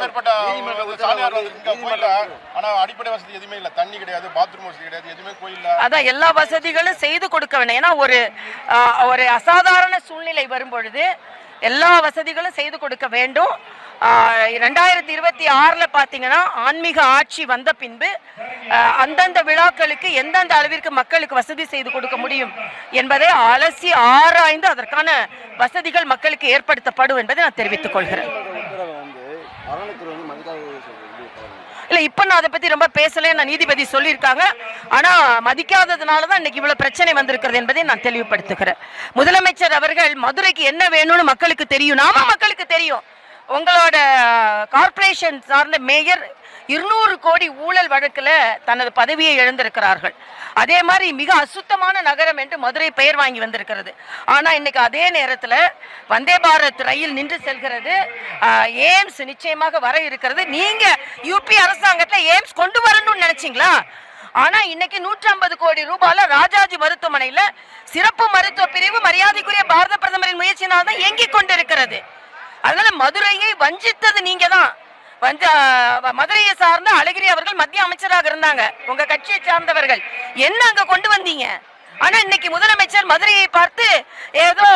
ஆயிரம் மேற்பட்ட சாமியார் வந்திருக்க கோயில்ல ஆனா அடிப்படை வசதி எதுவுமே இல்ல. தண்ணி கிடையாது பாத்ரூம் வசதி கிடையாது எதுவுமே கோயில்ல. அதான் எல்லா வசதிகளும் செய்து கொடுக்க வேண்டும். ஏன்னா ஒரு ஒரு அசாதாரண சூழ்நிலை வரும்பொழுது எல்லா வசதிகளும் செய்து கொடுக்க வேண்டும். ஆஹ், ரெண்டாயிரத்தி இருபத்தி ஆறுல பாத்தீங்கன்னா ஆன்மீக ஆட்சி வந்த பின்பு அந்தந்த விழாக்களுக்கு எந்தெந்த அளவிற்கு மக்களுக்கு வசதி செய்து கொடுக்க முடியும் என்பதை அலசி ஆராய்ந்து அதற்கான வசதிகள் மக்களுக்கு ஏற்படுத்தப்படும் என்பதை நான் தெரிவித்துக் கொள்கிறேன். இல்லை இப்போ நான் அதை பற்றி ரொம்ப பேசலை நான் நீதிபதி சொல்லியிருக்காங்க. ஆனால் மதிக்காததுனால தான் இன்னைக்கு இவ்வளோ பிரச்சனை வந்திருக்கிறது என்பதை நான் தெளிவுபடுத்துகிறேன். முதலமைச்சர் அவர்கள் மதுரைக்கு என்ன வேணும்னு மக்களுக்கு தெரியும். நாம மக்களுக்கு தெரியும். உங்களோட கார்ப்பரேஷன் சார்ந்த மேயர் இருநூறு கோடி ஊழல் வழக்கில் தனது பதவியை இழந்திருக்கிறார்கள். அதே மாதிரி மிக அசுத்தமான நகரம் என்று மதுரை பெயர் வாங்கி வந்திருக்கிறது. ஆனால் இன்னைக்கு அதே நேரத்தில் வந்தே பாரத் ரயில் நின்று செல்கிறது. எய்ம்ஸ் நிச்சயமாக வர இருக்கிறது. நீங்கள் யூபி அரசாங்கத்தில் எய்ம்ஸ் கொண்டு வரணும்னு நினச்சிங்களா? ஆனா இன்னைக்கு நூற்றி ஐம்பது கோடி ரூபாயில ராஜாஜி மருத்துவமனையில சிறப்பு மருத்துவ பிரிவு மரியாதைக்குரிய பாரத பிரதமரின் முயற்சியினால் தான் இயங்கிக் கொண்டிருக்கிறது. அதனால மதுரையை வஞ்சித்தது நீங்க தான் மதுரையை சார்ந்த அழகிரி அவர்கள் மத்திய அமைச்சராக இருந்தாங்க. உங்க கட்சியை சார்ந்தவர்கள். என்ன அங்க கொண்டு வந்தீங்க? ஆனா இன்னைக்கு முதலமைச்சர் மதுரையை பார்த்து ஏதோ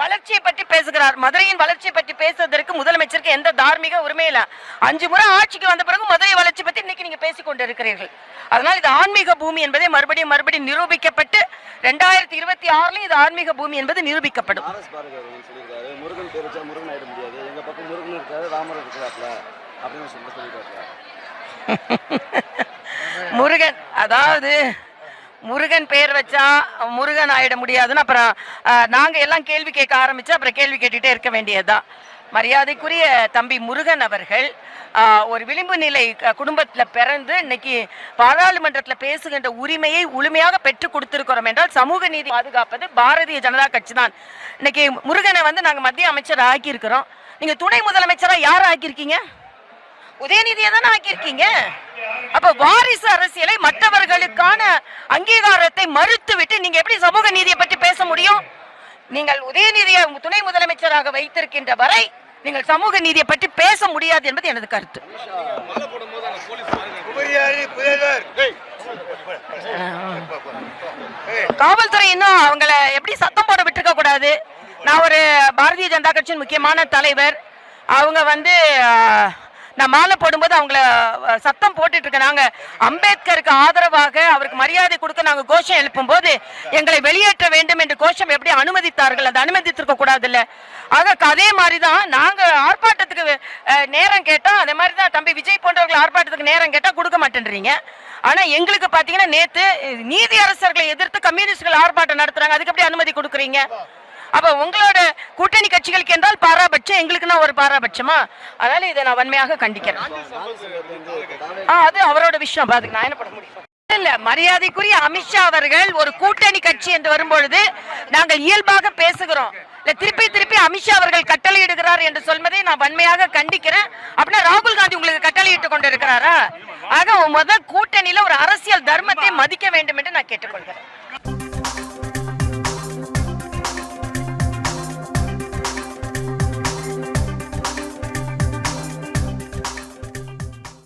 வளர்ச்சியை பற்றி பேசுகிறார். மதுரையின் வளர்ச்சியை பற்றி பேசுவதற்கு முதலமைச்சருக்கு எந்த தார்மீக உரிமை இல்லை. அஞ்சு முறை ஆட்சிக்கு வந்த பிறகு மதுரை வளர்ச்சி பற்றி இன்னைக்கு நீங்க பேசிக் கொண்டிருக்கிறீர்கள். அதனால் இது ஆன்மீக பூமி என்பதை மறுபடியும் மறுபடியும் நிரூபிக்கப்பட்டு ரெண்டாயிரத்தி இருபத்தி ஆறுலயும் இது ஆன்மீக பூமி என்பது நிரூபிக்கப்படும். முருகன் முருகன் முருகன் இருக்காரு ராமர் இருக்கிறாப்ல அப்படின்னு சொல்லிட்டு முருகன் அதாவது முருகன் பேர் வச்சா முருகன் ஆயிட முடியாதுன்னு அப்புறம் நாங்கள் எல்லாம் கேள்வி கேட்க ஆரம்பிச்சு அப்புறம் கேள்வி கேட்டுட்டே இருக்க வேண்டியதுதான். மரியாதைக்குரிய தம்பி முருகன் அவர்கள் ஒரு விளிம்பு நிலை க- பிறந்து இன்னைக்கு பாராளுமன்றத்தில் பேசுகின்ற உரிமையை முழுமையாக பெற்று கொடுத்திருக்கிறோம் என்றால் சமூக நீதி பாதுகாப்பது பாரதிய ஜனதா கட்சி தான் இன்னைக்கு முருகனை வந்து நாங்கள் மத்திய அமைச்சர் ஆக்கியிருக்கிறோம் நீங்க துணை முதலமைச்சரா யார் ஆக்கியிருக்கீங்க? உதயநிதியை தானே ஆக்கியிருக்கீங்க. அப்ப வாரிசு அரசியலை மற்றவர்களுக்கான அங்கீகாரத்தை மறுத்து விட்டு நீங்க எப்படி சமூக நீதியை பற்றி பேச முடியும்? நீங்கள் உதயநிதியை துணை முதலமைச்சராக வைத்திருக்கின்ற வரை நீங்கள் சமூக நீதியை பற்றி பேச முடியாது என்பது எனது கருத்து. காவல்துறை இன்னும் அவங்கள எப்படி சத்தம் போட விட்டுருக்க கூடாது? நான் ஒரு பாரதிய ஜனதா கட்சியின் முக்கியமான தலைவர். அவங்க வந்து நான் மாலை போடும்போது அவங்கள சத்தம் போட்டுட்டு இருக்கேன் நாங்கள் அம்பேத்கருக்கு ஆதரவாக அவருக்கு மரியாதை கொடுக்க நாங்கள் கோஷம் எழுப்பும் போது எங்களை வெளியேற்ற வேண்டும் என்று கோஷம் எப்படி அனுமதித்தார்கள்? அதை அனுமதித்திருக்க கூடாது இல்லை ஆக அதே மாதிரி தான் நாங்கள் ஆர்ப்பாட்டத்துக்கு நேரம் கேட்டோம் அதே மாதிரி தான் தம்பி விஜய் போன்றவர்கள் ஆர்ப்பாட்டத்துக்கு நேரம் கேட்டால் கொடுக்க மாட்டேன்றீங்க. ஆனால் எங்களுக்கு பார்த்தீங்கன்னா நேற்று நீதி அரசர்களை எதிர்த்து கம்யூனிஸ்ட்கள் ஆர்ப்பாட்டம் நடத்துகிறாங்க அதுக்கு எப்படி அனுமதி கொடுக்குறீங்க? அப்ப உங்களோட கூட்டணி கட்சிகளுக்கு என்றால் பாராபட்சம் எங்களுக்குன்னா ஒரு பாராபட்சமா? அதனால இதை நான் வன்மையாக கண்டிக்கிறேன். ஆ, அது அவரோட விஷயம். அப்ப அதுக்கு நான் என்ன பண்ண முடியும்? இல்ல மரியாதைக்குரிய அமித்ஷா அவர்கள் ஒரு கூட்டணி கட்சி என்று வரும்பொழுது நாங்கள் இயல்பாக பேசுகிறோம். இல்ல திருப்பி திருப்பி அமித்ஷா அவர்கள் கட்டளையிடுகிறார் என்று சொல்வதை நான் வன்மையாக கண்டிக்கிறேன். அப்படின்னா ராகுல் காந்தி உங்களுக்கு கட்டளையிட்டு கொண்டு இருக்கிறாரா ஆக முதல் கூட்டணியில ஒரு அரசியல் தர்மத்தை மதிக்க வேண்டும் என்று நான் கேட்டுக்கொள்கிறேன்.